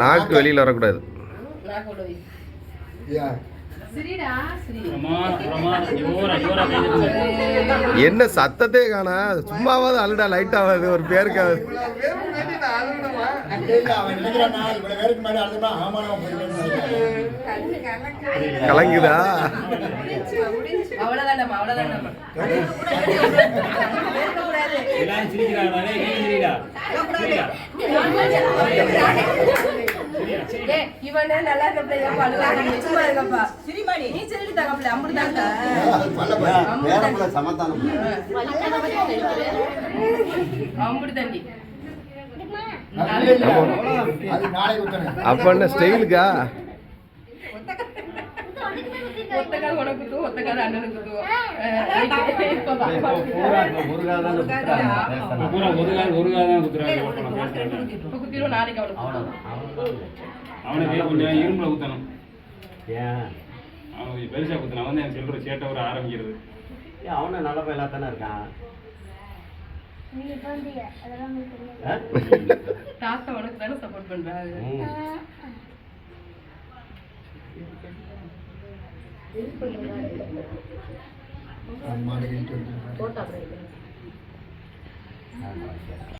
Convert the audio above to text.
நாக்கு வெளியில் வரக்கூடாது. என்ன சத்தத்தே காணா? சும்மாவாவது அழுடா லைட்டாவது ஒரு பேருக்காவது இவ்வளவு பேருக்கு நினைக்கிறான். கலங்குதா? அவ்வளவுதான்டா சிரிடா சிரிடா ஏய், இவனே நல்லா இருக்க பிள்ளையா பழுவாங்க சும்மா இருக்கப்பா. சிரிமாடி நீ. சொல்லிட்டு தகப்பல அம்புடு தண்டி. அப்ப என்ன ஸ்டைலுக்கா? ஒரு கால் கால் குத்துறாங்க ஓட்டணும் பேசுறாங்க இப்ப குத்திடுவோம் நாளைக்கு அவனுக்கு கொஞ்சம் இரும்புல ஊத்தணும் ஏன்? அவனுக்கு பெருசா குத்தணும் அவன் தான் எனக்கு சொல்ற சேட்டை ஒரு ஆரம்பிக்கிறது. ஏன் அவனும் நல்ல பையலா தானே இருக்கான்? தாத்தா உனக்கு தானே சப்போர்ட் பண்றாங்க ம். அவன் மாடு கிழிட்டு வந்துருக்கான். போட்டா.